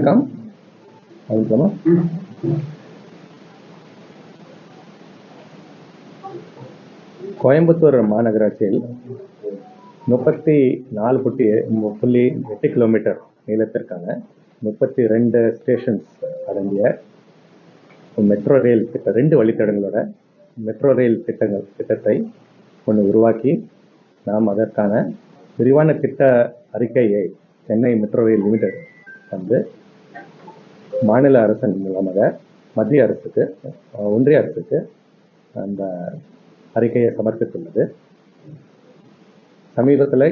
வணக்கம். அதுக்கலாமா கோயம்புத்தூர் மாநகராட்சியில் முப்பத்தி நாலு புட்டி புள்ளி எட்டு கிலோமீட்டர் நீளத்திற்கான முப்பத்தி ரெண்டு ஸ்டேஷன்ஸ் அடங்கிய மெட்ரோ ரயில் திட்டம் ரெண்டு வழித்தடங்களோட மெட்ரோ ரயில் திட்டங்கள் திட்டத்தை ஒன்று உருவாக்கி நாம் அதற்கான விரிவான திட்ட அறிக்கையை சென்னை மெட்ரோ ரயில் லிமிடெட் வந்து மாநில அரசின் மூலமாக மத்திய அரசுக்கு ஒன்றிய அரசுக்கு அந்த அறிக்கையை சமர்ப்பித்துள்ளது. சமீபத்தில்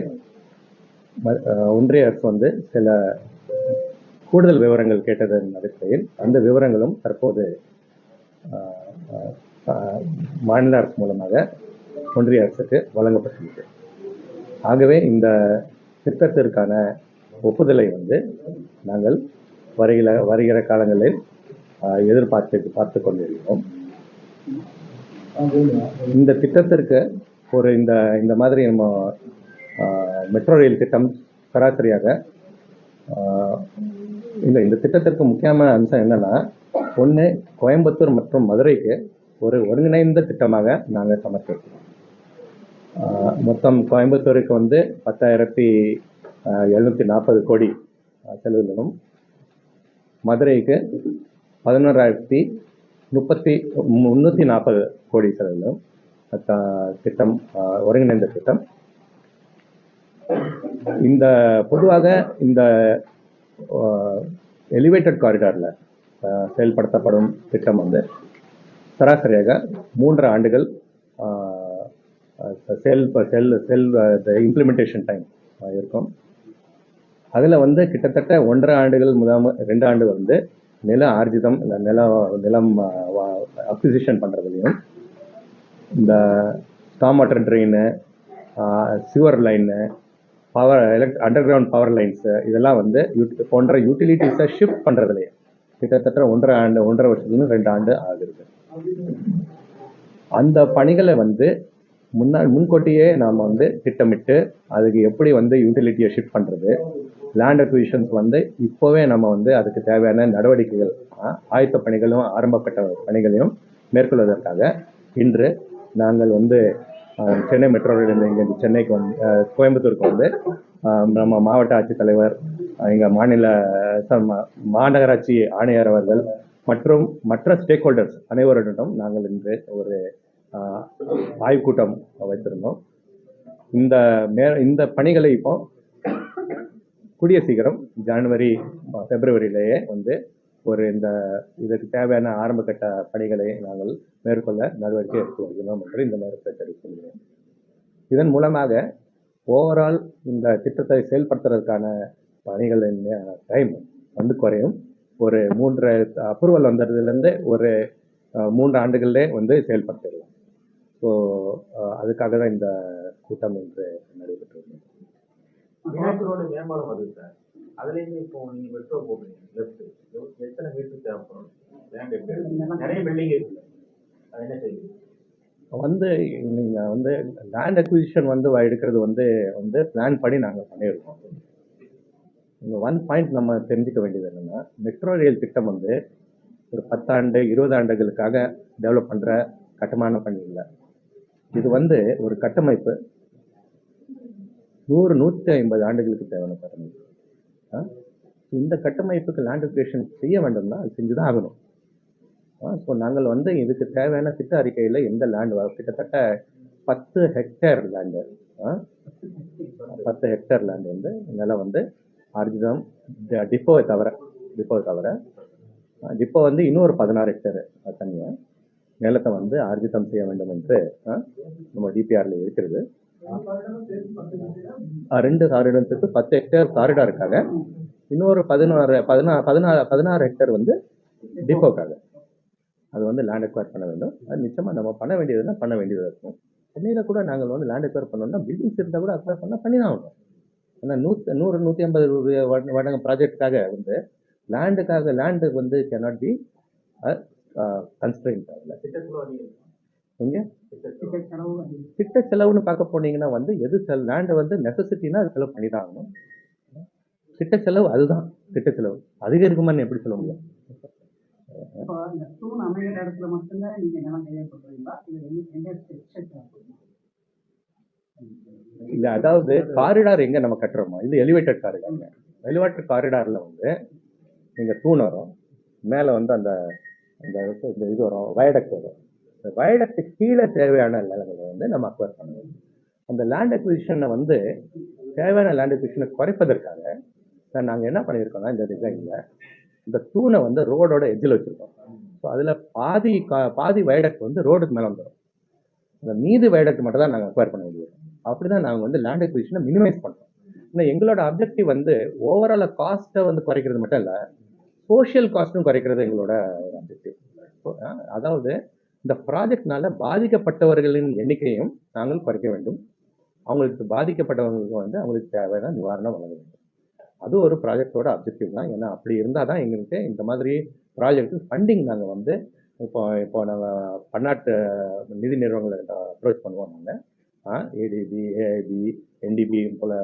ஒன்றிய அரசு வந்து சில கூடுதல் விவரங்கள் கேட்டதன் அடிப்படையில் அந்த விவரங்களும் தற்போது மாநில அரசு மூலமாக ஒன்றிய அரசுக்கு வழங்கப்பட்டுள்ளது. ஆகவே இந்த திட்டத்திற்கான ஒப்புதலை வந்து நாங்கள் வருகிற வருகிற காலங்களில் எதிர்பார்த்து பார்த்து கொண்டிருக்கிறோம். இந்த திட்டத்திற்கு ஒரு இந்த இந்த மாதிரி நம்ம மெட்ரோ ரயில் திட்டம் சராசரியாக இந்த இல்லை இந்த திட்டத்திற்கு முக்கியமான அம்சம் என்னன்னா ஒன்று கோயம்புத்தூர் மற்றும் மதுரைக்கு ஒரு ஒருங்கிணைந்த திட்டமாக நாங்கள் சமர்ப்பிக்கிறோம். மொத்தம் கோயம்புத்தூருக்கு வந்து பத்தாயிரத்தி எழுநூற்றி நாற்பது கோடி ஆஹ் செலவிடணும் மதுரைக்கு பதினோராயிரத்தி முப்பத்தி முந்நூற்றி நாற்பது கோடி செலவிலும் திட்டம் ஒருங்கிணைந்த திட்டம். இந்த பொதுவாக இந்த எலிவேட்டட் காரிடாரில் செயல்படுத்தப்படும் திட்டம் வந்து சராசரியாக மூன்று ஆண்டுகள் செல் செல் செல் இம்ப்ளிமெண்டேஷன் டைம் இருக்கும். அதில் வந்து கிட்டத்தட்ட ஒன்றரை ஆண்டுகள் முதல் ரெண்டு ஆண்டு வந்து நில ஆர்ஜிதம் இந்த நில நிலம் அக்விசிஷன் பண்ணுறதுலையும் இந்த storm water drain sewer line power elect underground power lines இதெல்லாம் வந்து யூட் போன்ற யூட்டிலிட்டிஸை ஷிஃப்ட் பண்ணுறதுலையே கிட்டத்தட்ட ஒன்றரை ஆண்டு ஒன்றரை வருஷத்துலேருந்து ரெண்டு ஆண்டு ஆகுது. அந்த பணிகளை வந்து முன்னாள் முன்கூட்டியே நாம் வந்து திட்டமிட்டு அதுக்கு எப்படி வந்து யூட்டிலிட்டியை ஷிஃப்ட் பண்ணுறது லேண்ட் அக்விஷன்ஸ் வந்து இப்போவே நம்ம வந்து அதுக்கு தேவையான நடவடிக்கைகள் ஆயத்த பணிகளும் ஆரம்பப்பட்ட பணிகளையும் மேற்கொள்வதற்காக இன்று நாங்கள் வந்து சென்னை மெட்ரோ இங்கே சென்னைக்கு வந்து கோயம்புத்தூருக்கு வந்து நம்ம மாவட்ட ஆட்சித்தலைவர் எங்கள் மாநில மா- மாநகராட்சி ஆணையர் அவர்கள் மற்றும் மற்ற ஸ்டேக் ஹோல்டர்ஸ் அனைவருடனும் நாங்கள் இன்று ஒரு ஆய்வுக்கூட்டம் வைத்திருந்தோம். இந்த மே இந்த பணிகளை இப்போ கூடிய சீக்கிரம் ஜனவரி பிப்ரவரியிலேயே வந்து ஒரு இந்த இதற்கு தேவையான ஆரம்ப கட்ட பணிகளை நாங்கள் மேற்கொள்ள நடவடிக்கை எடுத்து வருகிறோம் என்று இந்த நேரத்தில் தெரிவித்துள்ளேன். இதன் மூலமாக ஓவரால் இந்த திட்டத்தை செயல்படுத்துறதுக்கான பணிகளின் டைம் வந்து குறையும். ஒரு மூன்று அப்ரூவல் வந்ததுலேருந்து ஒரு மூன்று ஆண்டுகளிலே வந்து செயல்படுத்திடலாம். ஸோ அதுக்காக தான் இந்த கூட்டம் இன்று நடைபெற்றிருந்தோம் மேட்டூரோட மேம்பாலம் வருது சார். அதுலேருந்து இப்போ நீங்க மெட்ரோ போடுறீங்க லெஃப்ட் எத்தனை வீட்டு தேவைப்படும்? லேண்ட் எப்படி நிறைய பில்டிங் இருக்கு. அது என்ன செய்யுது? வந்து நீங்கள் வந்து லேண்ட் அக்விசிஷன் வந்து எடுக்கிறது வந்து வந்து பிளான் பண்ணி நாங்கள் பண்ணியிருக்கோம் இந்த ஒன் பாயிண்ட் நம்ம தெரிஞ்சுக்க வேண்டியது என்னென்னா மெட்ரோ ரயில் திட்டம் வந்து ஒரு பத்தாண்டு இருபது ஆண்டுகளுக்காக டெவலப் பண்ணுற கட்டுமான பணி இல்லை இது வந்து ஒரு கட்டமைப்பு. நூறு நூற்றி ஐம்பது ஆண்டுகளுக்கு தேவையான கட்டமைப்பு. ஆ? இந்த கட்டமைப்புக்கு லேண்ட் அக்விசிஷன் செய்ய வேண்டும்னா அது செஞ்சு தான் ஆகணும் ஸோ நாங்கள் வந்து இதுக்கு தேவையான திட்ட அறிக்கையில் எந்த லேண்ட் கிட்டத்தட்ட பத்து ஹெக்டேர் லேண்டு பத்து ஹெக்டேர் லேண்ட் வந்து நிலம் வந்து ஆர்ஜிதம் டிப்போவை தவிர டிப்போவை தவிர டிப்போ வந்து இன்னொரு பதினாறு ஹெக்டேர் தனியாக நிலத்தை வந்து ஆர்ஜிதம் செய்ய வேண்டும் என்று ஆ, நம்ம டிபிஆரில் இருக்கிறது. ரெண்டு காரிடத்துக்கு பத்து ஹெக்டேர் காரிடாருக்காக இன்னொரு பதினாறு பதினா பதினாறு பதினாறு ஹெக்டேர் வந்து டிப்போக்காக அது வந்து லேண்ட் அக்வயர் பண்ண வேண்டும். அது நிச்சயமாக நம்ம பண்ண வேண்டியதுன்னா பண்ண வேண்டியதாக இருக்கும். சென்னையில் கூட நாங்கள் வந்து லேண்ட் அக்வயர் பண்ணோம்னா பில்டிங்ஸ் இருந்தால் கூட அக்வயர் பண்ணால் பண்ணி தான் ஆகணும். ஏன்னா நூற்று நூறு நூற்றி ஐம்பது வடங்க ப்ராஜெக்ட்டுக்காக வந்து லேண்டுக்காக லேண்டு வந்து கேனாட் பி கன்ஸ்ட்ரெயின் ஆகல. இங்கே திட்ட செலவுன்னு பார்க்க போனீங்கன்னா வந்து எது செல் லேண்டு வந்து நெசசிட்டினா அது செலவு பண்ணி தான் ஆகணும். திட்ட செலவு அதுதான். திட்ட செலவு அதிகரிக்குமான்னு எப்படி சொல்ல முடியும்? இல்ல அதாவது காரிடார் எங்க நம்ம கட்டுறோமோ? இது எலிவேட்டட் காரிடார் எலிவேட்டட் காரிடார்ல வந்து நீங்க தூண் வரும். மேல வந்து அந்த அந்த இந்த இது வரும். வயடக்ட் வரும். இந்த கீழே தேவையான நிலங்களை வந்து நம்ம அக்வயர் பண்ணணும். அந்த லேண்ட் அக்விசிஷனை வந்து தேவையான லேண்ட் அக்விசிஷனை குறைப்பதற்காக சார் நாங்கள் என்ன பண்ணியிருக்கோம்னா இந்த டிசைனில் இந்த தூணை வந்து ரோடோட எஜில் வச்சுருக்கோம். ஸோ அதில் பாதி கா பாதி வயடக்ட் வந்து ரோடுக்கு மேலே வந்துடும் இந்த மீதி வயடக்ட் மட்டும் தான் நாங்கள் அக்வயர் பண்ண முடியும் அப்படி தான் நாங்கள் வந்து லேண்ட் அக்விசிஷனை மினிமைஸ் பண்ணுறோம் ஏன்னா எங்களோட அப்ஜெக்டிவ் வந்து ஓவரால காஸ்ட்டை வந்து குறைக்கிறது மட்டும் இல்லை சோஷியல் காஸ்ட்டும் குறைக்கிறது எங்களோட அப்ஜெக்டிவ் அதாவது இந்த ப்ராஜெக்ட்னால பாதிக்கப்பட்டவர்களின் எண்ணிக்கையும் நாங்கள் குறைக்க வேண்டும். அவங்களுக்கு பாதிக்கப்பட்டவங்களுக்கு வந்து அவங்களுக்கு தேவையான நிவாரணம் வழங்க வேண்டும். அது ஒரு ப்ராஜெக்டோட அப்ஜெக்டிவ் தான். ஏன்னா அப்படி இருந்தால் தான் எங்களுக்கு இந்த மாதிரி ப்ராஜெக்ட் ஃபண்டிங் நாங்கள் வந்து இப்போ இப்போ நாங்கள் பன்னாட்டு நிதி நிறுவனங்களை அப்ரோச் பண்ணுவோம் நாங்கள் ஏடிபி ஏஐபி என்டிபி போல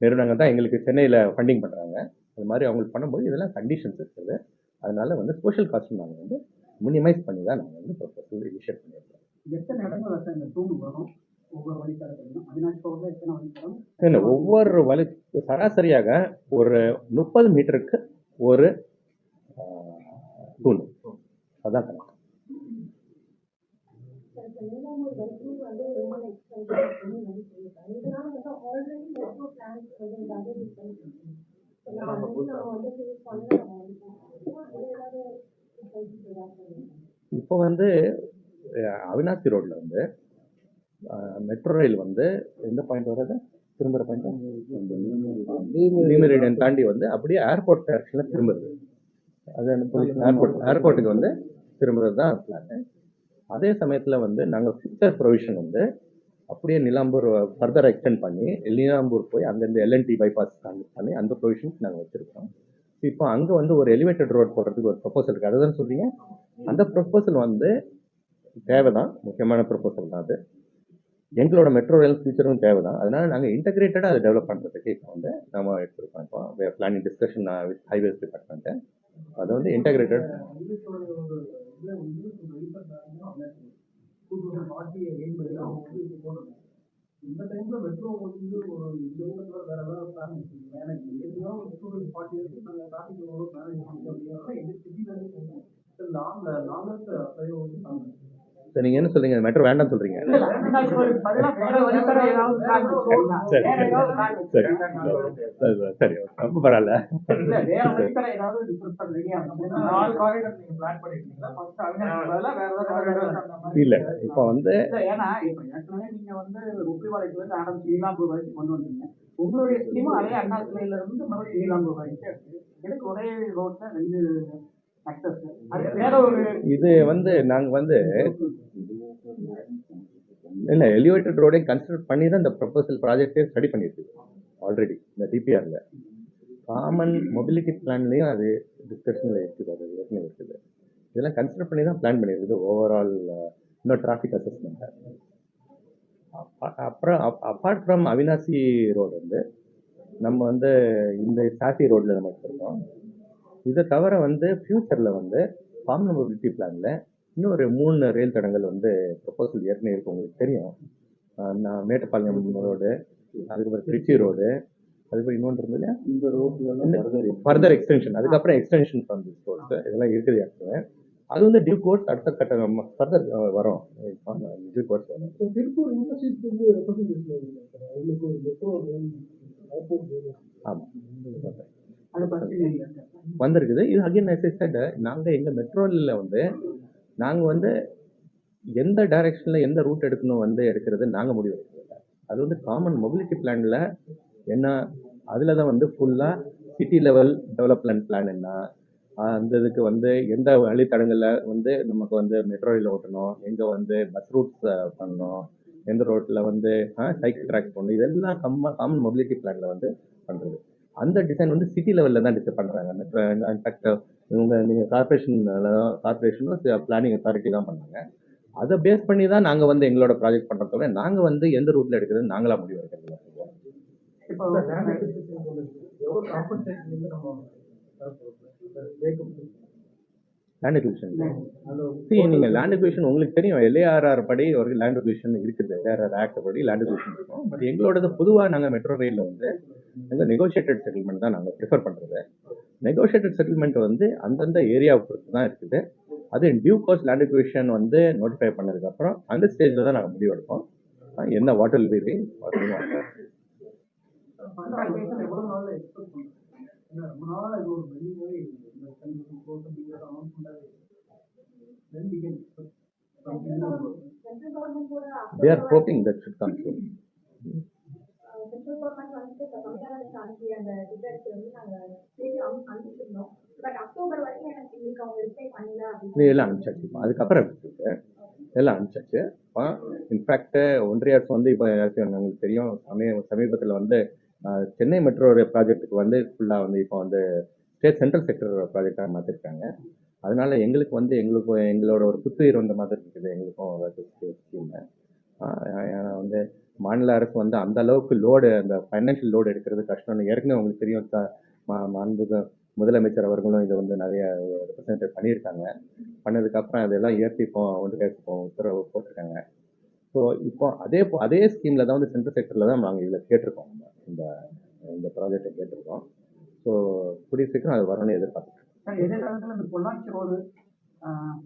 நிறுவனங்கள் தான் எங்களுக்கு சென்னையில் ஃபண்டிங் பண்ணுறாங்க அது மாதிரி அவங்களுக்கு பண்ணும்போது இதெல்லாம் கண்டிஷன்ஸ் இருக்குது. அதனால வந்து சோஷியல் காஸ்ட் நாங்கள் வந்து மினிமைஸ் பண்ணி தான் நாங்கள் வந்து ப்ரொஃபஸர் இனிஷியேட் பண்ணியிருக்கோம் எத்தனை இடங்கள் இந்த தூண் வரும் ஒவ்வொரு வலி சராசரியாக ஒரு முப்பது மீட்டருக்கு ஒரு தூண் அதான் கணக்கு இப்போ வந்து அவினாசி ரோட்ல வந்து மெட்ரோ ரயில் வந்து எந்த பாயிண்ட் வர்றது திரும்புற பாயிண்ட் லீமரிடன் தாண்டி வந்து அப்படியே ஏர்போர்ட் டைரக்ஷனில் திரும்புறது. அது ஏர்போர்ட் ஏர்போர்ட்டுக்கு வந்து திரும்புறது தான் பிளான் அதே சமயத்தில் வந்து நாங்கள் ஃபியூச்சர் ப்ரொவிஷன் வந்து அப்படியே நிலாம்பூர் ஃபர்தர் எக்ஸ்டெண்ட் பண்ணி நிலாம்பூர் போய் அங்கேருந்து எல்என்டி பைபாஸ் பண்ணி அந்த ப்ரொவிஷன்ஸ் நாங்கள் வச்சுருக்கோம். இப்போ அங்கே வந்து ஒரு எலிவேட்டட் ரோட் போடுறதுக்கு ஒரு ப்ரொபோசல் இருக்குது அதை தான் சொல்றீங்க? அந்த ப்ரொபோசல் வந்து தேவை தான் முக்கியமான ப்ரொபோசல் தான் அது. எங்களோட மெட்ரோ ரயில் ஃபியூச்சரும் தேவை தான் அதனால நாங்கள் இன்டகிரேட்டடாக அதை டெவலப் பண்ணுறதுக்கு இப்போ வந்து நம்ம எடுத்துருக்கோம். இப்போ planning discussion with highways department அது வந்து இன்டகிரேட்டட் இந்த டைம்ல மெட்ரோ வந்து ஒரு இந்த ஊர்ல வேற ஏதாவது பிளான் வச்சிருக்கீங்க எனக்கு ஏற்கனவே ஒரு ஸ்டூடெண்ட் பார்ட்டி இருக்கு. நாங்க டிராஃபிக் எவ்வளோ பிளான் வச்சிருக்கோம். அப்படின்னா எங்க சிட்டில லாங் லாங்கஸ்ட் வந்து தாங்க சரி நீங்கள் என்ன சொல்றீங்க. மெட்ரோ வேண்டாம் சொல்கிறீங்க சரி சரி. சரி சரி. ரொம்ப பரவாயில்ல. இல்லை இப்போ வந்து உங்களுடைய ஸ்கீமும் அதே அண்ணா சிலையில இருந்து மறுபடியும் நீலாம்பூர் வரைக்கும். எனக்கு ஒரே ரோட்ல ரெண்டு இது வந்து நாங்கள் வந்து இல்லை எலிவேட்டட் ரோடையும் கன்சிடர் பண்ணி தான் இந்த ப்ரொபோசல் ப்ராஜெக்டே ஸ்டடி பண்ணியிருக்கு ஆல்ரெடி இந்த டிபிஆரில் காமன் மொபிலிட்டி பிளான்லேயும் அது டிஸ்கஷனில் இருக்குது அது ஏற்கனவே இருக்குது. இதெல்லாம் கன்சிடர் பண்ணி தான் பிளான் பண்ணியிருக்குது ஓவரால் இன்னும் டிராஃபிக் அசஸ்மெண்ட்டை அப்புறம் அப்பார்ட் ஃப்ரம் அவினாசி ரோடு வந்து நம்ம வந்து இந்த சாசி ரோட்டில் நம்ம வச்சுருக்கோம் இதை தவிர வந்து ஃப்யூச்சரில் வந்து காமன் மொபிலிட்டி பிளானில் இன்னும் ஒரு மூணு ரயில் தடங்கள் வந்து ப்ரொபோசல் ஏற்கனவே இருக்கு உங்களுக்கு தெரியும். நான் மேட்டுப்பாளையம் ரோடு அதுக்கப்புறம் திருச்சி ரோடு அதுக்கப்புறம் இன்னொன்று இருந்தது இந்த ரோட்ல ஃபர்தர் எக்ஸ்டென்ஷன் அதுக்கப்புறம் எக்ஸ்டென்ஷன் ஃப்ரம் திஸ் கோர்ஸ் இதெல்லாம் இருக்குது ஏற்கனவே அது வந்து டியூ கோர்ஸ் அடுத்த கட்ட ஃபர்தர் வரும். டியூ கோர்ஸ் வரும். திருப்பூர் யூனிவர்சிட்டி வந்து ஆமாம் வந்திருக்குது. இது அகைன் அசிஸ்டன்ட் நாங்கள் எங்கள் மெட்ரோலில் வந்து நாங்கள் வந்து எந்த டைரக்ஷனில் எந்த ரூட் எடுக்கணும் வந்து எடுக்கிறது நாங்கள் முடிவு அது வந்து காமன் மொபிலிட்டி பிளானில் என்ன அதில் தான் வந்து ஃபுல்லாக சிட்டி லெவல் டெவலப்மெண்ட் பிளான் என்ன அந்த இதுக்கு வந்து எந்த வழித்தடங்களில் வந்து நமக்கு வந்து மெட்ரோ ரயில் ஓட்டணும் எங்கே வந்து பஸ் ரூட்ஸ் பண்ணணும் எந்த ரோட்டில் வந்து சைக்கிள் ட்ராக் பண்ணணும் இதெல்லாம் கம்ம காமன் மொபிலிட்டி பிளானில் வந்து பண்ணுறது அந்த டிசைன் வந்து சிட்டி லெவலில் தான் டிசைன் பண்ணுறாங்க இன்ஃபேக்ட் இவங்க நீங்கள் கார்பரேஷன் கார்பரேஷனும் பிளானிங் அத்தாரிட்டி தான் பண்ணாங்க. அதை பேஸ் பண்ணி தான் நாங்கள் வந்து எங்களோட ப்ராஜெக்ட் பண்ணுறத நாங்கள் வந்து எந்த ரூட்டில் எடுக்கிறது நாங்களாக முடிவு எடுக்கிறது இப்போ எவ்வளோ காம்பன்சேஷன் வந்து நம்ம வேக்கம் லேண்ட் அக்விஷன் அந்த See, நீங்க லேண்ட் அக்விஷன் உங்களுக்கு தெரியும். எல்ஏஆர்ஆர் படி ஒரு லேண்ட் அக்விஷன் இருக்குது. எல்ஏஆர்ஆர் ஆக்ட் படி லேண்ட் அக்விஷன் இருக்கும். பட் எங்களோடது பொதுவா நாங்க மெட்ரோ ரயில்ல வந்து எங்க நெகோஷியேட்டட் செட்டில்மெண்ட் தான் நாங்க ப்ரிஃபர் பண்றது. நெகோஷியேட்டட் செட்டில்மெண்ட் வந்து அந்தந்த ஏரியாவை பொறுத்து தான் இருக்குது. அது டியூ கோர்ஸ் லேண்ட் அக்விஷன் வந்து நோட்டிஃபை பண்ணதுக்கு அப்புறம் அந்த ஸ்டேஜ்ல தான் நாங்க முடிவெடுப்போம் என்ன வாட்டர் பண்ணுறோம் ஏன்னா ரொம்ப நாள் சென்ட்ரல் கவர்மெண்ட் வந்துட்டு இப்போ அனுப்பி அந்த வந்து நாங்கள் திருப்பி அனுப்பிச்சிருந்தோம் பட் அக்டோபர் வரைக்கும் எனக்கு எங்களுக்கு அவங்க ரிப்ளை பண்ணல அப்படின்னு இது எல்லாம் அனுப்பிச்சாச்சு. இப்போ அதுக்கப்புறம் எல்லாம் அனுப்பிச்சாச்சு இன்ஃபேக்ட் ஒன்றிய அரசு வந்து இப்போ உங்களுக்கு தெரியும் சமீ சமீபத்தில் வந்து சென்னை மெட்ரோ ப்ராஜெக்ட்டுக்கு வந்து ஃபுல்லாக வந்து இப்போ வந்து ஸ்டேட் சென்ட்ரல் செக்டர் ப்ராஜெக்டாக மாற்றிருக்காங்க அதனால எங்களுக்கு வந்து எங்களுக்கு எங்களோட ஒரு புத்துயிர் வந்த மாதிரி இருக்குது. எங்களுக்கும் ஸ்கீம் வந்து மாநில அரசு வந்து அந்த அளவுக்கு லோடு அந்த ஃபைனான்ஷியல் லோடு எடுக்கிறது கஷ்டம்னு ஏற்கனவே உங்களுக்கு தெரியும். த- மா- மாண்புக முதலமைச்சர் அவர்களும் இதை வந்து நிறைய ரெப்ரசன்டேட் பண்ணியிருக்காங்க. பண்ணதுக்கப்புறம் அதெல்லாம் ஏற்றி இப்போ ஒன்று இப்போ உத்தரவு போட்டிருக்காங்க. ஸோ இப்போ அதே அதே ஸ்கீமில் தான் வந்து சென்ட்ரல் செக்டரில் தான் நாங்கள் இதில் கேட்டிருக்கோம். இந்த இந்த ப்ராஜெக்டை கேட்டிருக்கோம். ஸோ கூடிய சீக்கிரம் அது வரணும்னு எதிர்பார்க்குறேன் எதிர்காலத்தில் இந்த பொள்ளாச்சி ரோடு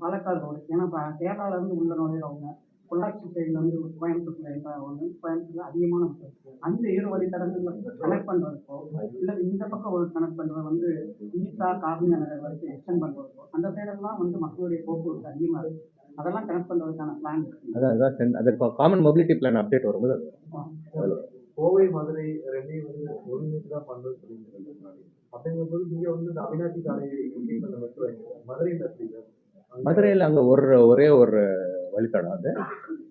பாலக்காடு ரோடு ஏன்னா இப்போ கேரளால இருந்து உள்ள நுழையிறவங்க பொள்ளாச்சி சைடில் வந்து கோயம்புத்தூர்ல ஒன்று கோயம்புத்தூர்ல அதிகமான அந்த இரு வழித்தடங்கள்ல கனெக்ட் பண்ணுறதுக்கோ இல்லை இந்த பக்கம் ஒரு கனெக்ட் பண்ணுறது வந்து ஈசா கார்னியா நகர் வரைக்கும் எக்ஸ்டெண்ட் பண்ணுறதுக்கோ அந்த சைடெல்லாம் வந்து மக்களுடைய போக்குவரத்து அதிகமாக இருக்கு. அதெல்லாம் கனெக்ட் பண்ணுறதுக்கான பிளான் இருக்கு. அதான் அதான் அதற்கு காமன் மொபிலிட்டி பிளான் அப்டேட் வரும்போது. கோவை மதுரை ரெண்டையும் வந்து ஒருங்கிணைத்து தான் பண்ணுறது சொல்லியிருக்காங்க முன்னாடி அப்படிங்கும்போது இங்க வந்து இந்த அவினாசி சாலை பண்ண மெட்ரோ மதுரையில் அங்க மதுரையில் அங்கே ஒரு ஒரே ஒரு வழித்தடம் அது.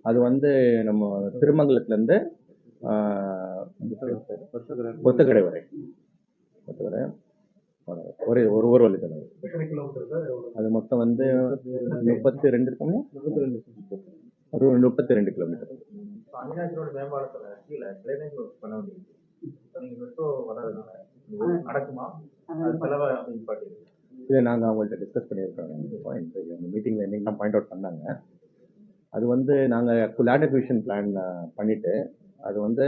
அது வந்து நம்ம திருமங்கலத்துலேருந்து கொத்தக்கடை வரை. கொத்தக்கடை ஒரே ஒரு ஒரு வழித்தடம் அது. மொத்தம் வந்து முப்பத்தி ரெண்டு. இருக்குங்களா ஒரு முப்பத்தி ரெண்டு கிலோமீட்டர் இப்போ அவினாசியோட மேம்பாலத்துல கீழே கிளைமேட் ஒர்க் பண்ண வேண்டியது நீங்க மெட்ரோ வராதனால இது நடக்குமா அது செலவை நிப்பாட்டி இதை நாங்கள் அவங்கள்ட்ட டிஸ்கஸ் பண்ணியிருக்கோம். இந்த மீட்டிங்கில் இன்னைக்கு பாயிண்ட் அவுட் பண்ணாங்க. அது வந்து நாங்கள் லேண்ட் அக்விஷன் பிளான் பண்ணிவிட்டு அது வந்து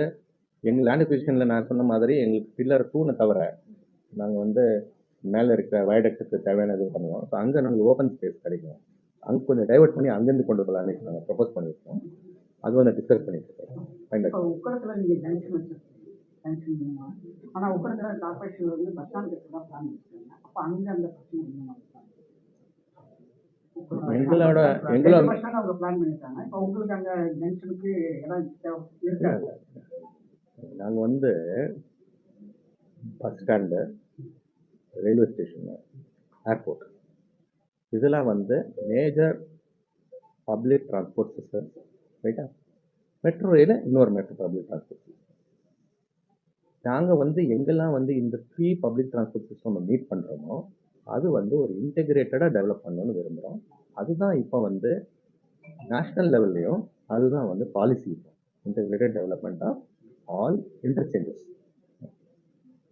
எங்கள் லேண்ட் அக்விஷனில் நான் சொன்ன மாதிரி எங்களுக்கு பில்லர் டூனை தவிர நாங்கள் வந்து மேலே இருக்கிற வயடக்ஸுக்கு தேவையான இது பண்ணுவோம். ஸோ அங்கே நாங்கள் ஓப்பன் ஸ்பேஸ் கிடைக்கும். அங்கே கொஞ்சம் டைவர்ட் பண்ணி அங்கேருந்து கொண்டு வரலான்னு நாங்கள் ப்ரப்போஸ் பண்ணியிருக்கோம். அது வந்து டிஸ்கஸ் பண்ணிட்டு இருக்கோம் ஆனால் உக்கடத்தில் கார்பரேஷன் வந்து பஸ் ஸ்டாண்ட் தான் பிளான் அப்போ அங்கே அந்த பிரச்சனை அதிகமாக எங்களோட அவங்க பிளான் பண்ணியிருக்காங்க இப்போ உங்களுக்கு அங்கே ஜங்ஷனுக்கு இடம் தேவை- இருக்காது நாங்கள் வந்து bus stand railway station airport இதெல்லாம் வந்து மேஜர் பப்ளிக் டிரான்ஸ்போர்ட் சிஸ்டம் ரைட்டா மெட்ரோ ரயில் இன்னொரு மெட்ரோ பப்ளிக் டிரான்ஸ்போர்ட் சிஸ்டம் நாங்கள் வந்து எங்கெல்லாம் வந்து இந்த free public transport system meet பண்ணுறோமோ அது வந்து ஒரு இன்டெகிரேட்டடாக டெவலப் பண்ணணும்னு விரும்புகிறோம் அதுதான் இப்போ வந்து நேஷ்னல் லெவல்லையும் அதுதான் வந்து பாலிசி இப்போ. Integrated development of all interchanges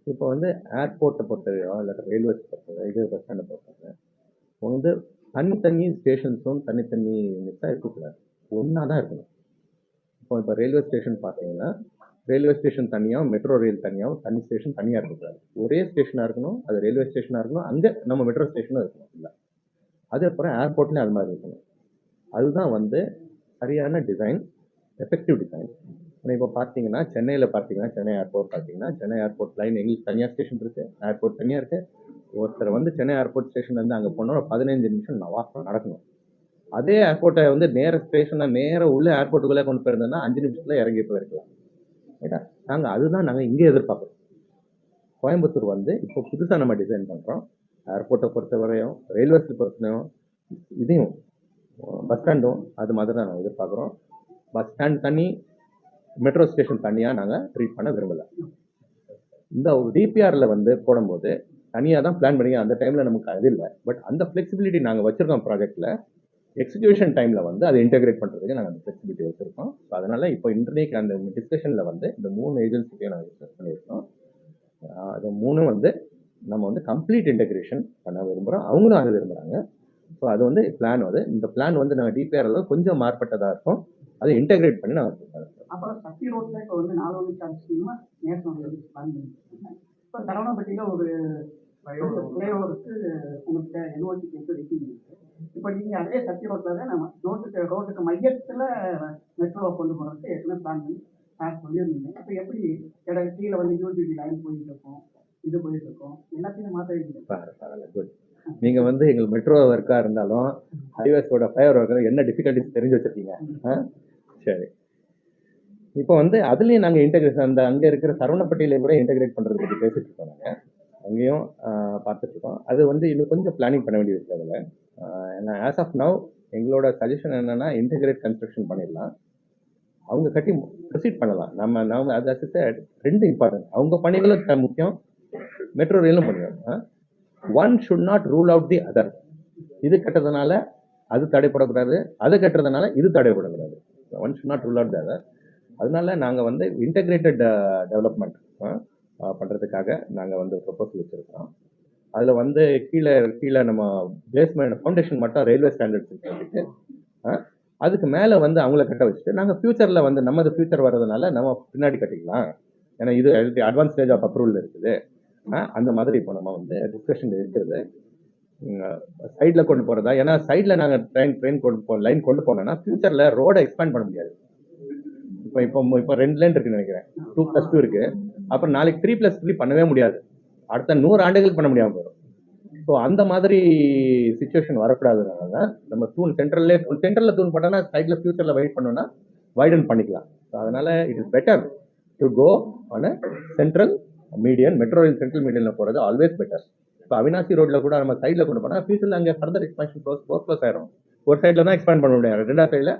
இப்போ வந்து ஏர்போர்ட்டை பொறுத்தவரையோ இல்லை ரயில்வேஸ் பொறுத்தவரை இது பஸ் ஸ்டாண்டை பொறுத்தவரை வந்து தனித்தனி ஸ்டேஷன்ஸும் தனித்தனி யூனிட்ஸாக இருக்கக்கூடாது. ஒன்றா தான் இருக்கணும். இப்போ இப்போ ரயில்வே ஸ்டேஷன் பார்த்தீங்கன்னா ரயில்வே ஸ்டேஷன் தனியாக மெட்ரோ ரயில் தனியாக தனி ஸ்டேஷன் தனியாக இருக்கக்கூடாது. ஒரே ஸ்டேஷனாக இருக்கணும் அது ரயில்வே ஸ்டேஷனாக இருக்கணும் அங்கே நம்ம மெட்ரோ ஸ்டேஷனும் இருக்கணும் இல்லை. அதுக்கப்புறம் ஏர்போர்ட்லேயும் அது மாதிரி இருக்கணும். அதுதான் வந்து சரியான டிசைன் எஃபெக்டிவ் டிசைன் இப்போ பார்த்தீங்கன்னா சென்னையில் பார்த்தீங்கன்னா சென்னை ஏர்போர்ட் பார்த்தீங்கன்னா சென்னை ஏர்போர்ட் லைன் எங்களுக்கு தனியாக ஸ்டேஷன் இருக்குது ஏர்போர்ட் தனியாக இருக்குது ஒருத்தர் வந்து சென்னை ஏர்போர்ட் ஸ்டேஷன்லேருந்து அங்கே போனோம் பதினஞ்சு நிமிஷம் நான் நடக்கணும். அதே ஏர்போர்ட்டை வந்து நேர ஸ்டேஷனை நேர உள்ள ஏர்போர்ட்டுக்குள்ளே கொண்டு போயிருந்தோம்னா அஞ்சு நிமிஷத்தில் இறங்கி போயிருக்கலாம். ரைட்டா நாங்கள் அதுதான் நாங்கள் இங்கே எதிர்பார்க்குறோம் கோயம்புத்தூர் வந்து இப்போ புதுசாக நம்ம டிசைன் பண்ணுறோம் ஏர்போர்ட்டை பொறுத்தவரையும் ரயில்வேஸை பொறுத்தவரையும் இதையும் பஸ் ஸ்டாண்டும் அது மாதிரி தான் நாங்கள் எதிர்பார்க்குறோம். பஸ் ஸ்டாண்ட் தனி மெட்ரோ ஸ்டேஷன் தனியாக நாங்கள் ட்ரீட் பண்ண விரும்பலை. இந்த டிபிஆரில் வந்து போடும்போது தனியாக தான் பிளான் பண்ணி அந்த டைமில் நமக்கு அது இல்லை. பட் அந்த ஃப்ளெக்சிபிலிட்டி நாங்கள் வச்சுருக்கோம் ப்ராஜெக்ட்டில் எக்ஸிக்யூஷன் டைமில் வந்து அதை இன்டெகிரேட் பண்ணுறதுக்கு நாங்கள் அந்த ஃப்ளெக்சிபிலிட்டி வச்சுருக்கோம். ஸோ அதனால் இப்போ இன்டர்நேட் அந்த டிஸ்கஷனில் வந்து இந்த மூணு ஏஜென்சிக்கையும் நாங்கள் டிஸ்கஸ் பண்ணியிருக்கோம். அது மூணும் வந்து நம்ம வந்து கம்ப்ளீட் இன்டகிரேஷன் பண்ண விரும்புகிறோம் அவங்களும் அதை விரும்புகிறாங்க ஸோ அது வந்து பிளான் வந்து இந்த பிளான் வந்து நாங்கள் டிபிஆரில் கொஞ்சம் மாறுபட்டதாக இருக்கும். அதை இன்டகிரேட் பண்ணி நாங்கள் அப்புறம் சக்தி ரோட்ல இப்போ வந்து நாலு வழி சார்ஜ் ஸ்கீமா நேஷனல் பிளான் பண்ணிருக்காங்க இப்போ தரவணப்பட்டியில ஒரு ஃப்ளைஓவருக்கு உங்களுக்கு என்ஓசி கேட்டு இப்போ நீங்க அதே சக்தி ரோட்ல தான் நம்ம ரோட்டுக்கு ரோட்டுக்கு மையத்துல மெட்ரோவை கொண்டு போறதுக்கு ஏற்கனவே பிளான் பண்ணி பேக் சொல்லியிருந்தீங்க. இப்போ எப்படி இடம் கீழே வந்து யூடிடி லைன் போயிட்டு இருக்கோம் இது போயிட்டு இருக்கோம் எல்லாத்தையும் மாற்றிருக்கீங்க பரவாயில்ல குட் நீங்கள் வந்து எங்கள் மெட்ரோ ஒர்க்காக இருந்தாலும் ஹைவேஸோட ஃபயர் ஒர்க்கில் என்ன டிஃபிகல்ட்டிஸ் தெரிஞ்சு வச்சிருக்கீங்க? சரி. இப்போ வந்து அதுலேயும் நாங்கள் இன்டகிரேஷன் அந்த அங்கே இருக்கிற சரவணப்பட்டியில கூட இன்டகிரேட் பண்ணுறது பற்றி பேசிட்டு இருக்கோம் நாங்கள் அங்கேயும் பார்த்துட்ருக்கோம் அது வந்து இன்னும் கொஞ்சம் பிளானிங் பண்ண வேண்டியது இருக்குது அதில் ஏன்னா ஆஸ் ஆஃப் நவ் எங்களோட சஜஷன் என்னென்னா இன்டகிரேட் கன்ஸ்ட்ரக்ஷன் பண்ணிடலாம். அவங்க கட்டி ப்ரொசீட் பண்ணலாம். நம்ம நாம அது as ரெண்டு இம்பார்ட்டன்ட் அவங்க பணிகளும் த- முக்கியம். மெட்ரோ ரயிலும் முக்கியம் one should not rule out the other இது கட்டுறதுனால அது தடைப்படக்கூடாது அது கட்டுறதுனால இது தடைப்படக்கூடாது one should not rule out the other அதனால நாங்கள் வந்து இன்டகிரேட்டட் டெவலப்மெண்ட் பண்ணுறதுக்காக நாங்கள் வந்து ப்ரொபோசல் வச்சுருக்கோம் அதில் வந்து கீழே கீழே நம்ம பேஸ்மெண்ட் ஃபவுண்டேஷன் மட்டும் ரயில்வே ஸ்டாண்டர்ட்ஸ் கட்டிட்டு அதுக்கு மேலே வந்து அவங்கள கட்ட வச்சுட்டு நாங்கள் ஃப்யூச்சரில் வந்து நமது ஃப்யூச்சர் வர்றதுனால நம்ம பின்னாடி கட்டிக்கலாம். ஏன்னா இது அட்வான்ஸ் ஸ்டேஜ் ஆஃப் அப்ரூவல் இருக்குது. ஆ, அந்த மாதிரி இப்போ நம்ம வந்து டிஸ்கஷன் இருக்கிறது சைடில் கொண்டு போகிறதா ஏன்னா சைடில் நாங்கள் ட்ரெயின் ட்ரெயின் கொண்டு போ லைன் கொண்டு போனோம்னா ஃப்யூச்சரில் ரோடை எக்ஸ்பேண்ட் பண்ண முடியாது. இப்போ இப்போ இப்போ ரெண்டு லைன் இருக்குன்னு நினைக்கிறேன். டூ ப்ளஸ் டூ இருக்குது அப்புறம் நாளைக்கு த்ரீ ப்ளஸ் த்ரீ பண்ணவே முடியாது. அடுத்த நூறு ஆண்டுகள் பண்ண முடியாமல் போயிடும். ஸோ அந்த மாதிரி சுச்சுவேஷன் வரக்கூடாதுனால தான் நம்ம தூண் சென்ட்ரல்லே சென்ட்ரலில் தூண் பண்ணோம்னா சைடில் ஃபியூச்சரில் வெயிட் பண்ணோன்னா வைடன் பண்ணிக்கலாம். ஸோ அதனால் it is better to go on a central median metro rail central மீடியனில் போகிறது ஆல்வேஸ் பெட்டர் இப்போ அவினாசி ரோட்டில் கூட நம்ம சைடில் கொண்டு போனால் ஃபியூச்சரில் அங்கே further expansion close foreclose ஆயிரும். ஒரு சைடில் தான் எக்ஸ்பேண்ட் பண்ண முடியாது. ரெண்டாவது சைடில்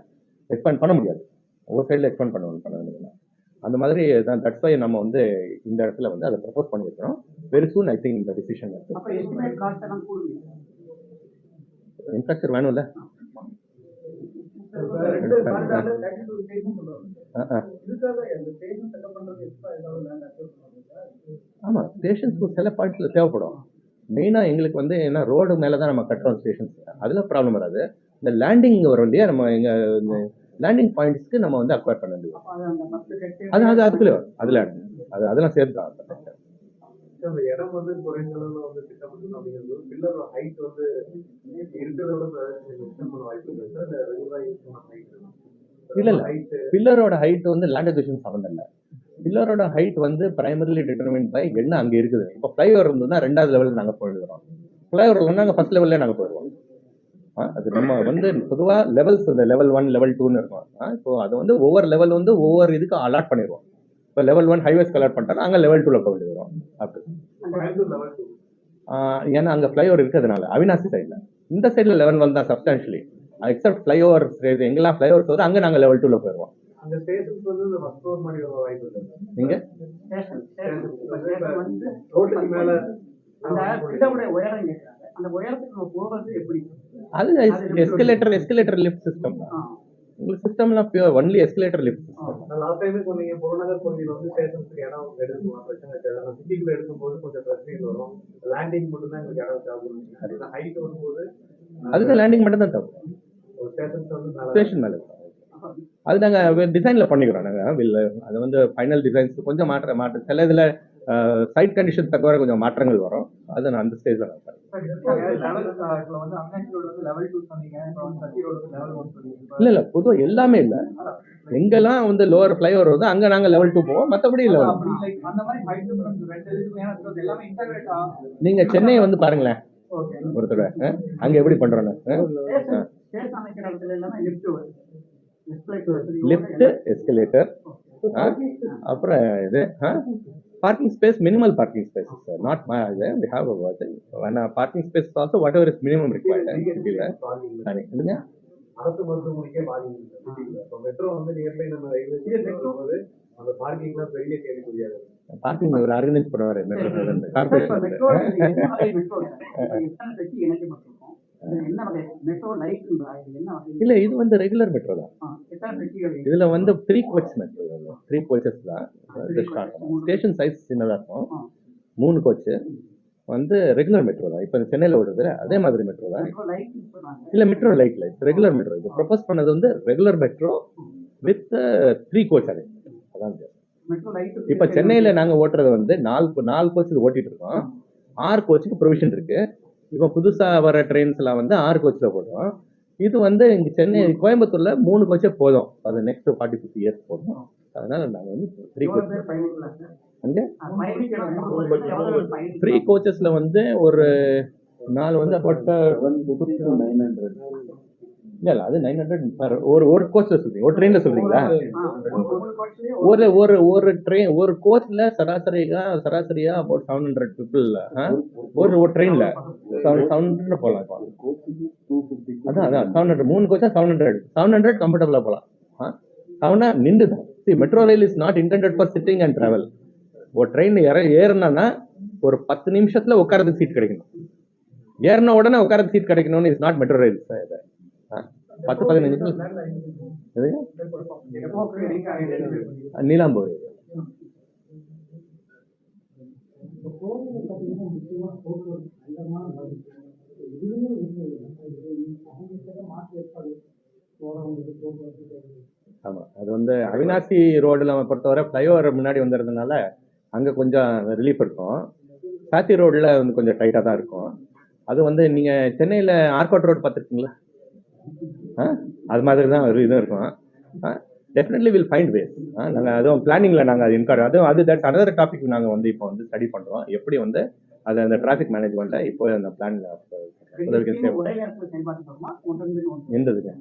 எக்ஸ்பேண்ட் பண்ண முடியாது. ஒரு சைடில் எக்ஸ்பேண்ட் பண்ண பண்ண வேண்டியது அந்த மாதிரி தான் தட்ஸ் வை நம்ம வந்து இந்த இடத்துல வந்து அதை ப்ரப்போஸ் பண்ணியிருக்கிறோம். வெரி சூன் ஐ திங்க் இந்த டிசிஷன் இன்ஃப்ராஸ்ட்ரக்சர் வேணும்ல? ஆமாம் ஸ்டேஷன்ஸ்க்கு சில பாயிண்ட்ஸில் தேவைப்படும். மெயினாக எங்களுக்கு வந்து என்ன ரோடு மேலே தான் நம்ம கட்டுறோம் ஸ்டேஷன்ஸ் அதில் ப்ராப்ளம் வராது. இந்த லேண்டிங் வரும் இல்லையா? நம்ம இங்கே லேண்டிங் பாயிண்ட்ஸ்க்கு நம்ம வந்து அக்வயர் பண்ண வேண்டியது. அது அது அது அதுக்குள்ளே அதில் அது அதெல்லாம் சேர்த்து தான் அந்த இடம் வந்து குறைந்த அளவுல வந்து திட்டமிடணும் அப்படிங்கிறது பில்லரோட ஹைட் வந்து இருக்கிறத விட எக்ஸ்டெண்ட் பண்ண வாய்ப்பு இருக்கு. சார் இல்ல ரெகுலரா யூஸ் பண்ண ஹைட் இல்ல, இல்ல. பில்லரோட ஹைட் வந்து லேண்ட் அக்விஷன் சம்மந்தம் இல்லை. பில்லரோட ஹைட் வந்து பிரைமரிலி டிட்டர்மின் பை என்ன அங்கே இருக்குது. இப்போ ஃப்ளைஓவர் இருந்ததுன்னா ரெண்டாவது லெவலில் நாங்கள் போயிடுறோம். ஃப்ளைஓவர் இல்லைன்னா நாங்கள் ஃபர்ஸ்ட் லெவல்லே நாங்கள் போயிடுவோம். அது நம்ம வந்து பொதுவாக லெவல்ஸ் இந்த லெவல் ஒன் லெவல் டூன்னு இருக்கும் ஆ, இப்போ அது வந்து ஒவ்வொரு லெவல் வந்து ஒவ்வொரு இதுக்கு அலாட் பண்ணிடுவோம். இப்போ லெவல் ஒன் ஹைவேஸ்க்கு அலாட் பண்ணிட்டா அங்கே லெவல் டூவில் போக வேண்டியது வரும் அப்படி. ஏன்னா அங்கே ஃப்ளைஓவர் இருக்கிறதுனால அவினாசி சைடில் இந்த சைடில் லெவல் ஒன் தான் சப்ஸ்டான்ஷியலி எக்ஸப்ட் ஃப்ளைஓவர் எங்கெல்லாம் ஃப்ளைஓவர்ஸ் வருது அங்கே நாங்கள் லெவல் டூவில் போயிடுவோம். நீங்க அந்த உயரத்துக்கு நம்ம போகிறது எப்படி? அது எஸ்கலேட்டர் எஸ்கலேட்டர் லிஃப்ட் சிஸ்டம் உங்களுக்கு சிஸ்டம்லாம் pure only escalator lift system நான் லாஸ்ட் டைமே சொன்னீங்க புறநகர் பகுதியில் வந்து ஸ்டேஷன்ஸ்க்கு இடம் எடுக்கலாம் பிரச்சனை ஆனால் சிட்டிக்குள்ள எடுக்கும்போது கொஞ்சம் பிரச்சனைகள் வரும். லேண்டிங் மட்டும் தான் எங்களுக்கு இடம் தேவைப்படும் ஹைட் வரும்போது அதுக்கு லேண்டிங் மட்டும் தான் நல்லா ஸ்டேஷன் மேலே அது நாங்கள் டிசைனில் பண்ணிக்கிறோம் நாங்கள் அது வந்து ஃபைனல் டிசைன்ஸ் கொஞ்சம் மாற்ற மாற்ற. சில இதில் சைட் கண்டிஷன் தக்கவரை கொஞ்சம் மாற்றங்கள் வரும். அது நான் அந்த ஸ்டேஜில் நான் இல்லை இல்லை பொதுவாக எல்லாமே இல்லை. எங்கெல்லாம் வந்து லோவர் ஃப்ளைஓவர் வருதோ அங்கே நாங்கள் லெவல் டூ போவோம். மற்றபடி இது ஆகும் நீங்கள் சென்னையை வந்து பாருங்களேன். ஓகே ஒரு தடவை அங்கே எப்படி பண்ணுறோன்னு ஸ்டேஷன் ஸ்டேஷன் அமைக்கிற எல்லாமே parking space minimal parking space sir not we have parking space also whatever is minimum required சிட்டியில் சரி இல்லைங்க அரசு மருத்துவமனைக்கே பாதிக்கும் இப்போ மெட்ரோ வந்து நியர்பை நம்ம ரயில்வே போது அந்த பார்க்கிங்லாம் பெரிய கேள்விக்குரியாது பார்க்கிங் ஒரு ஆர்கனைஸ் பண்ணுவார் மெட்ரோ கார்பரேஷன் இது இது இல்லை இது வந்து ரெகுலர் மெட்ரோ தான். இதில் வந்து three coach metro three coaches தான். ஸ்டேஷன் சைஸ் சின்னதாக இருக்கும். மூணு கோச்சு வந்து ரெகுலர் மெட்ரோ தான். இப்போ சென்னையில் ஓடுறது அதே மாதிரி மெட்ரோ தான். இல்லை metro lite lite regular metro இப்போ ப்ரொபோஸ் பண்ணது வந்து regular metro with three coach அது அதான் இப்போ சென்னையில் நாங்கள் ஓட்டுறது வந்து நாலு நாலு கோச்சு ஓட்டிட்டு இருக்கோம். ஆறு கோச்சுக்கு ப்ரொவிஷன் இருக்கு. இப்போ புதுசாக வர ட்ரெயின்ஸ்லாம் வந்து ஆறு கோச்சில் போடுறோம் இது வந்து இங்கே சென்னை கோயம்புத்தூர்ல மூணு கோச்சே போதும். அது நெக்ஸ்ட் ஃபார்ட்டி ஃபிஃப்டி இயர்ஸ் போதும். அதனால நாங்கள் வந்து த்ரீ எவ்வளவு கோச் பேர் பயணிக்கலாம் சார் அங்கே பயணிக்கலாம் எவ்வளவு பேர் பயணிக்கலாம் த்ரீ கோச்சஸ்ல வந்து ஒரு நாலு வந்து அபவுட் இல்ல இல்ல அது நைன் ஹண்ட்ரட் ஒரு ஒரு கோச்ல சொல்றீங்க. ஒரு ட்ரெயின்ல சொல்றீங்களா? ஒரு ஒரு ஒரு ட்ரெயின் ஒரு கோச்ல சராசரியா சராசரியா அபவுட் செவன் ஹண்ட்ரட் பீப்புள் ஒரு ஒரு ட்ரெயின்ல செவன் ஹண்ட்ரட் போகலாம் இப்போ. அதான் அதான் செவன் ஹண்ட்ரட் மூணு கோச்சா செவன் ஹண்ட்ரட் செவன் ஹண்ட்ரட் கம்ஃபர்டபுளா போகலாம் செவனா நின்று தான் see metro rail is not intended for sitting and travel ஒரு ட்ரெயின் ஏற ஏறினா ஒரு பத்து நிமிஷத்துல உட்காரதுக்கு சீட் கிடைக்கணும். ஏறின உடனே உட்காரதுக்கு சீட் கிடைக்கணும்னு இஸ் நாட் மெட்ரோ ரயில் பத்து பதினஞ்சு நிமிஷம். நீலாம்பூர் இப்போ கோவிலில் பார்த்தீங்கன்னா முக்கியமாக போக்குவரத்து பயங்கரமான பாதிப்பு இதுலேயும் வந்து அவங்க மாற்றி ஏற்பாடு போகிறவங்களுக்கு போக்குவரத்து ஆமா. அது வந்து அவினாசி ரோடுல பொறுத்தவரை ஃப்ளைஓவர் முன்னாடி வந்ததுனால அங்க கொஞ்சம் ரிலீஃப் இருக்கும். சாத்தி ரோட்ல வந்து கொஞ்சம் டைட்டா தான் இருக்கும். அது வந்து நீங்க சென்னையில ஆர்காட் ரோடு பார்த்துருக்கீங்களா? அது மாதிரி தான் ஒரு இதுவும் இருக்கும். டெஃபினெட்லி வில் ஃபைண்ட் வேஸ் நாங்கள் அதுவும் பிளானிங்கில் நாங்கள் அது இன்கார்ட் அதுவும் அது தட்ஸ் another டாபிக் நாங்கள் வந்து இப்போ வந்து ஸ்டடி பண்ணுறோம் எப்படி வந்து அது அந்த டிராஃபிக் மேனேஜ்மெண்ட்டை இப்போ அந்த பிளானில் ஒரே நேரத்தில் செயல்பாட்டு வருமா? ஒன்று ஒன்று எந்ததுங்க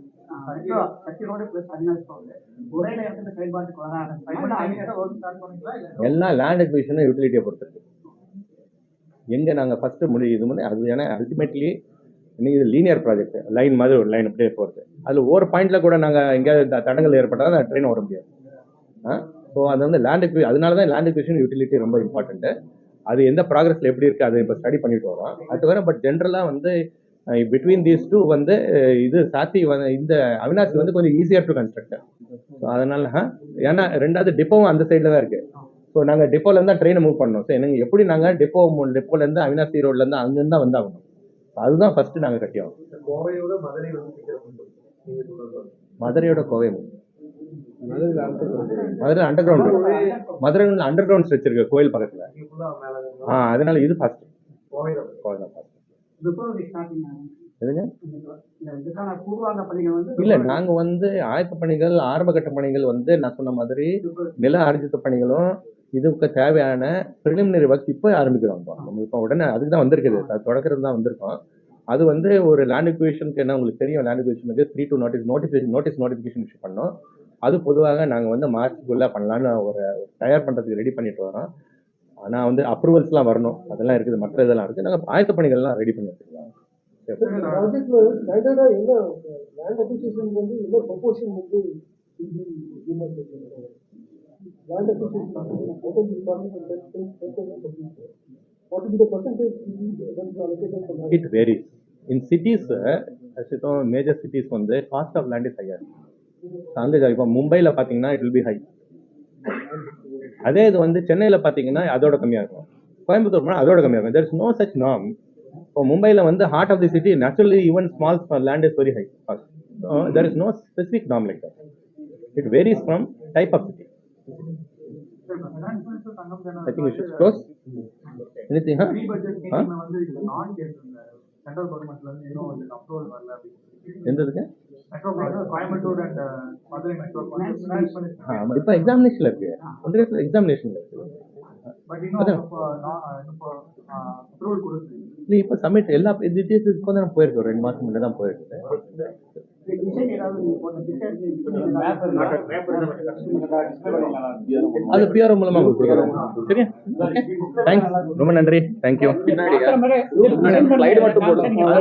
Sakthi road plus Avinash road ஒரே நேரத்தில் செயல்பாட்டுக்கு வர ஆரம்பிச்சு எல்லா லேண்ட் அக்விஷனும் யூட்டிலிட்டியை பொறுத்திருக்கு. எங்க நாங்க ஃபர்ஸ்ட் முடிவு இது பண்ணி அது ஏன்னா அல்டிமேட்லி இது லீனியர் ப்ராஜெக்ட் லைன் மாதிரி ஒரு லைன் அப்படியே போகிறது அதில் ஒரு பாயிண்ட்ல கூட நாங்கள் எங்கேயாவது தடங்கள் தடங்கல் ஏற்பட்டால் அந்த ட்ரெயின் ஓட முடியாது ஸோ அது வந்து லேண்ட் அதனால தான் லேண்ட் அக்விஷன் யூட்டிலிட்டி ரொம்ப இம்பார்ட்டண்ட்டு அது எந்த ப்ராக்ரஸில் எப்படி இருக்குது அதை இப்போ ஸ்டடி பண்ணிட்டு வரோம். அது தவிர பட் ஜென்ரலாக வந்து பிட்வீன் தீஸ் டூ வந்து இது சாத்தி வந்து இந்த அவினாசி வந்து கொஞ்சம் ஈஸியாக டு கன்ஸ்ட்ரக்ட் ஸோ அதனால ஏன்னா ரெண்டாவது டிப்போவும் அந்த சைடில் தான் இருக்குது ஸோ நாங்கள் டிப்போலேருந்து தான் ட்ரெயினை மூவ் பண்ணோம். ஸோ எனக்கு எப்படி நாங்கள் டிப்போ டிப்போலேருந்து அவினாசி ரோட்லேருந்து அங்கேருந்து தான் வந்தாகணும்? அதுதான் ஃபர்ஸ்ட் நாங்கள் கட்டியோம் மதுரை. மதுரையோட கோவை மதுரை அண்டர் கிரவுண்ட் மதுரையில் அண்டர் கிரவுண்ட் ஸ்ட்ரெச் இருக்கு கோயில் பக்கத்தில். ஆ அதனால இது ஃபர்ஸ்ட் கோவை தான் வந்து இல்ல நாங்க வந்து ஆயத்த பணிகள் ஆரம்ப கட்ட பணிகள் வந்து நான் சொன்ன மாதிரி நில ஆர்ஜித்த பணிகளும் இதுக்கு தேவையான ப்ரிலிமினரி ஒர்க் இப்போ ஆரம்பிக்கிறோம். நம்ம இப்போ உடனே அதுக்கு தான் வந்திருக்குது. அது தொடக்கிறது தான் வந்திருக்கோம். அது வந்து ஒரு லேண்ட் அக்விஷனுக்கு என்ன உங்களுக்கு தெரியும்? Land அக்விஷனுக்கு three two notice notification notice notification issue பண்ணோம். அது பொதுவாக நாங்கள் வந்து மார்ச்சுக்குள்ளே பண்ணலான்னு ஒரு தயார் பண்ணுறதுக்கு ரெடி பண்ணிட்டு வரோம். ஆனால் வந்து அப்ரூவல்ஸ்லாம் வரணும். அதெல்லாம் இருக்குது. மற்ற இதெல்லாம் இருக்குது. நாங்கள் ஆயத்த பணிகள்லாம் ரெடி பண்ணி வச்சுருக்கோம். என்ன land acquisition what is the percentage that is allocated for land? It varies in cities major cities வந்து cost of land is higher அங்கே இப்போ மும்பையில் பார்த்தீங்கன்னா இட் வில் பி ஹை அதே இது வந்து சென்னையில் பார்த்தீங்கன்னா அதோட கம்மியாக இருக்கும். கோயம்புத்தூர் போனால் அதோட கம்மியாக இருக்கும். தெர் இஸ் நோ சச் நாம் இப்போ மும்பையில் வந்து heart of the city naturally even small land is very high there is no specific நாம் like that it varies from type of city I think should close anything central கவர்மெண்ட்ல இருந்து இன்னும் வந்து approval வரல அப்படின்னு எந்ததுக்கு கோயம்புத்தூர் அண்ட் மதுரை மெட்ரோ இப்போ எக்ஸாமினேஷன்ல இருக்கு ஒன்றியத்தில் எக்ஸாமினேஷன்ல இருக்கு பட் இன்னும் இப்போ அப்ரூவல் இல்லை இப்போ சப்மிட் எல்லா டீட்டெயில்ஸ் இப்போ போயிருக்கோம் ரெண்டு மாசம் முன்னே தான் போயிருக்கு அது பிஆர்ஓ மூலமா உங்களுக்கு கொடுக்குறோம் சரியா? ஓகே தேங்க்ஸ் ரொம்ப நன்றி. தேங்க்யூ ஸ்லைடு மட்டும் போடுங்க.